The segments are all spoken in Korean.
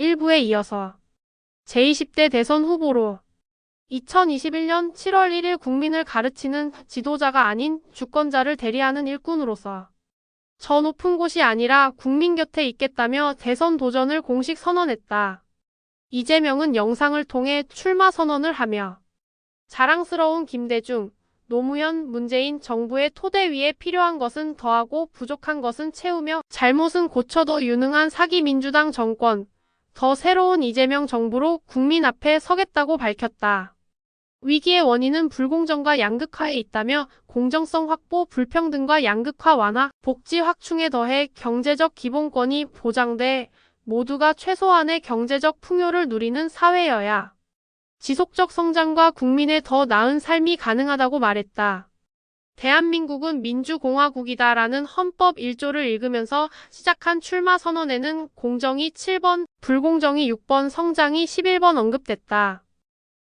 일부에 이어서 제20대 대선 후보로 2021년 7월 1일 국민을 가르치는 지도자가 아닌 주권자를 대리하는 일꾼으로서 저 높은 곳이 아니라 국민 곁에 있겠다며 대선 도전을 공식 선언했다. 이재명은 영상을 통해 출마 선언을 하며 자랑스러운 김대중, 노무현, 문재인 정부의 토대 위에 필요한 것은 더하고 부족한 것은 채우며 잘못은 고쳐도 유능한 사기 민주당 정권, 더 새로운 이재명 정부로 국민 앞에 서겠다고 밝혔다. 위기의 원인은 불공정과 양극화에 있다며 공정성 확보, 불평등과 양극화 완화, 복지 확충에 더해 경제적 기본권이 보장돼 모두가 최소한의 경제적 풍요를 누리는 사회여야 지속적 성장과 국민의 더 나은 삶이 가능하다고 말했다. 대한민국은 민주공화국이다라는 헌법 1조를 읽으면서 시작한 출마 선언에는 공정이 7번, 불공정이 6번, 성장이 11번 언급됐다.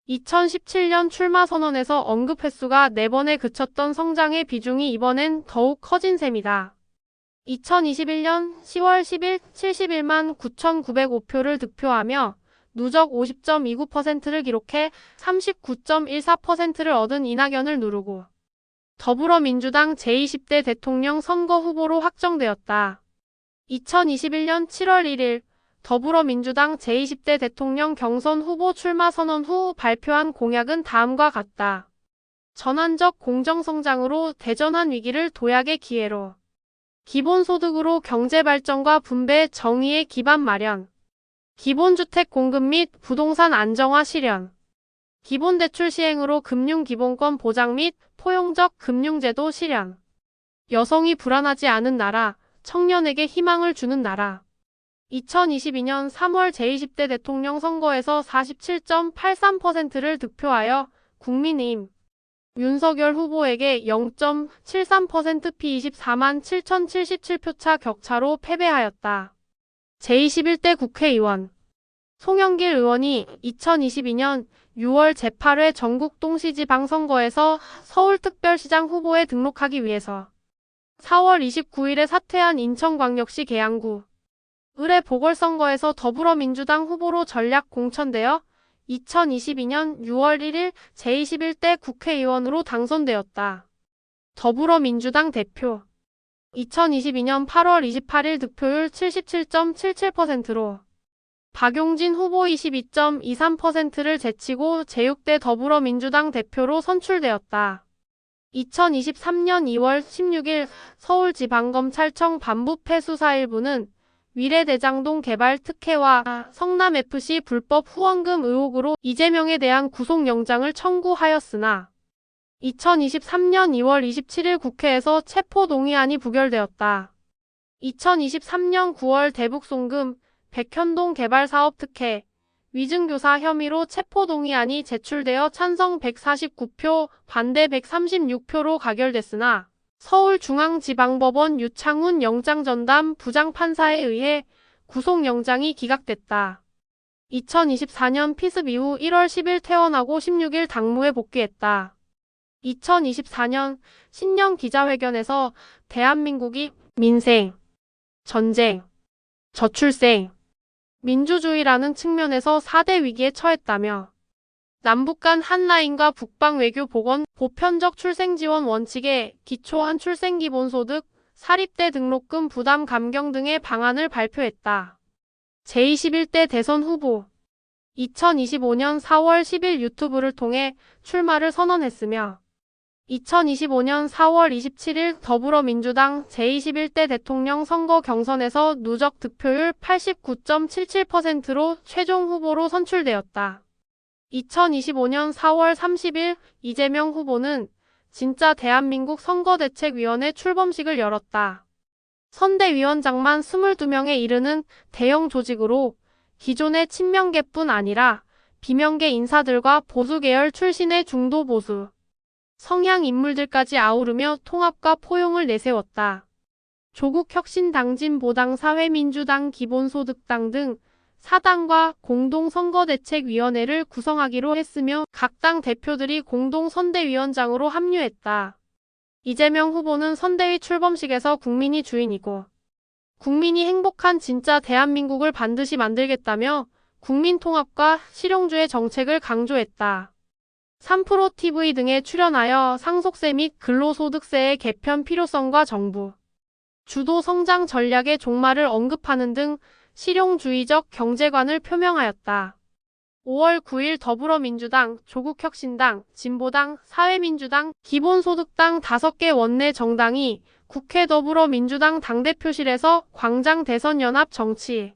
2017년 출마 선언에서 언급 횟수가 4번에 그쳤던 성장의 비중이 이번엔 더욱 커진 셈이다. 2021년 10월 10일 71만 9,905표를 득표하며 누적 50.29%를 기록해 39.14%를 얻은 이낙연을 누르고 더불어민주당 제20대 대통령 선거 후보로 확정되었다. 2021년 7월 1일 더불어민주당 제20대 대통령 경선 후보 출마 선언 후 발표한 공약은 다음과 같다. 전환적 공정성장으로 대전환 위기를 도약의 기회로 기본소득으로 경제발전과 분배 정의의 기반 마련 기본주택 공급 및 부동산 안정화 실현 기본대출 시행으로 금융기본권 보장 및 포용적 금융제도 실현. 여성이 불안하지 않은 나라, 청년에게 희망을 주는 나라. 2022년 3월 제20대 대통령 선거에서 47.83%를 득표하여 국민의힘. 윤석열 후보에게 0.73%피 24만 7,077표차 격차로 패배하였다. 제21대 국회의원. 송영길 의원이 2022년 6월 제8회 전국 동시지방선거에서 서울특별시장 후보에 등록하기 위해서 4월 29일에 사퇴한 인천광역시 계양구 의뢰 보궐선거에서 더불어민주당 후보로 전략 공천되어 2022년 6월 1일 제21대 국회의원으로 당선되었다. 더불어민주당 대표 2022년 8월 28일 득표율 77.77%로 박용진 후보 22.23%를 제치고 제6대 더불어민주당 대표로 선출되었다. 2023년 2월 16일 서울지방검찰청 반부패 수사 일부는 위례대장동 개발 특혜와 성남FC 불법 후원금 의혹으로 이재명에 대한 구속영장을 청구하였으나 2023년 2월 27일 국회에서 체포동의안이 부결되었다. 2023년 9월 대북송금, 백현동 개발사업 특혜, 위증교사 혐의로 체포동의안이 제출되어 찬성 149표, 반대 136표로 가결됐으나 서울중앙지방법원 유창훈 영장전담 부장판사에 의해 구속영장이 기각됐다. 2024년 피습 이후 1월 10일 퇴원하고 16일 당무에 복귀했다. 2024년 신년 기자회견에서 대한민국이 민생, 전쟁, 저출생, 민주주의라는 측면에서 4대 위기에 처했다며 남북 간 한라인과 북방 외교 보건, 보편적 출생 지원 원칙에 기초한 출생 기본소득, 사립대 등록금 부담 감경 등의 방안을 발표했다. 제21대 대선 후보 2025년 4월 10일 유튜브를 통해 출마를 선언했으며 2025년 4월 27일 더불어민주당 제21대 대통령 선거 경선에서 누적 득표율 89.77%로 최종 후보로 선출되었다. 2025년 4월 30일 이재명 후보는 진짜 대한민국 선거대책위원회 출범식을 열었다. 선대위원장만 22명에 이르는 대형 조직으로 기존의 친명계뿐 아니라 비명계 인사들과 보수계열 출신의 중도 보수, 성향 인물들까지 아우르며 통합과 포용을 내세웠다. 조국 혁신당진 보당 사회민주당 기본소득당 등 사당과 공동선거대책위원회를 구성하기로 했으며 각 당 대표들이 공동선대위원장으로 합류했다. 이재명 후보는 선대위 출범식에서 국민이 주인이고 국민이 행복한 진짜 대한민국을 반드시 만들겠다며 국민 통합과 실용주의 정책을 강조했다. 3프로 TV 등에 출연하여 상속세 및 근로소득세의 개편 필요성과 정부 주도 성장 전략의 종말을 언급하는 등 실용주의적 경제관을 표명하였다. 5월 9일 더불어민주당, 조국혁신당, 진보당, 사회민주당, 기본소득당 5개 원내 정당이 국회 더불어민주당 당대표실에서 광장 대선연합 정치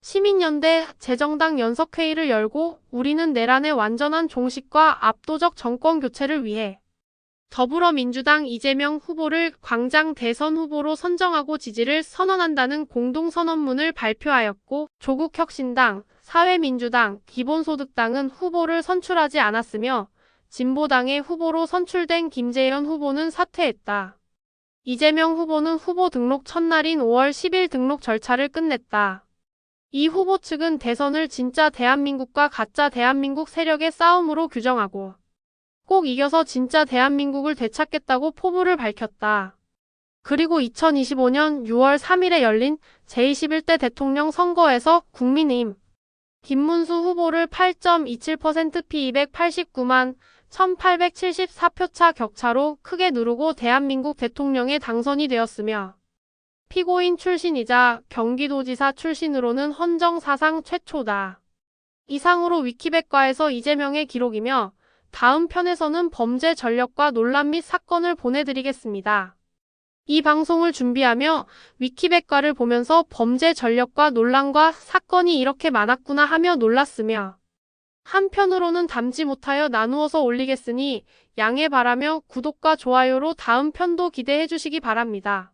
시민연대 재정당 연석회의를 열고 우리는 내란의 완전한 종식과 압도적 정권 교체를 위해 더불어민주당 이재명 후보를 광장 대선 후보로 선정하고 지지를 선언한다는 공동선언문을 발표하였고 조국혁신당, 사회민주당, 기본소득당은 후보를 선출하지 않았으며 진보당의 후보로 선출된 김재현 후보는 사퇴했다. 이재명 후보는 후보 등록 첫날인 5월 10일 등록 절차를 끝냈다. 이 후보 측은 대선을 진짜 대한민국과 가짜 대한민국 세력의 싸움으로 규정하고 꼭 이겨서 진짜 대한민국을 되찾겠다고 포부를 밝혔다. 그리고 2025년 6월 3일에 열린 제21대 대통령 선거에서 국민의힘 김문수 후보를 8.27% P289만 1874표차 격차로 크게 누르고 대한민국 대통령에 당선이 되었으며 피고인 출신이자 경기도지사 출신으로는 헌정 사상 최초다. 이상으로 위키백과에서 이재명의 기록이며 다음 편에서는 범죄 전력과 논란 및 사건을 보내드리겠습니다. 이 방송을 준비하며 위키백과를 보면서 범죄 전력과 논란과 사건이 이렇게 많았구나 하며 놀랐으며 한편으로는 담지 못하여 나누어서 올리겠으니 양해 바라며 구독과 좋아요로 다음 편도 기대해 주시기 바랍니다.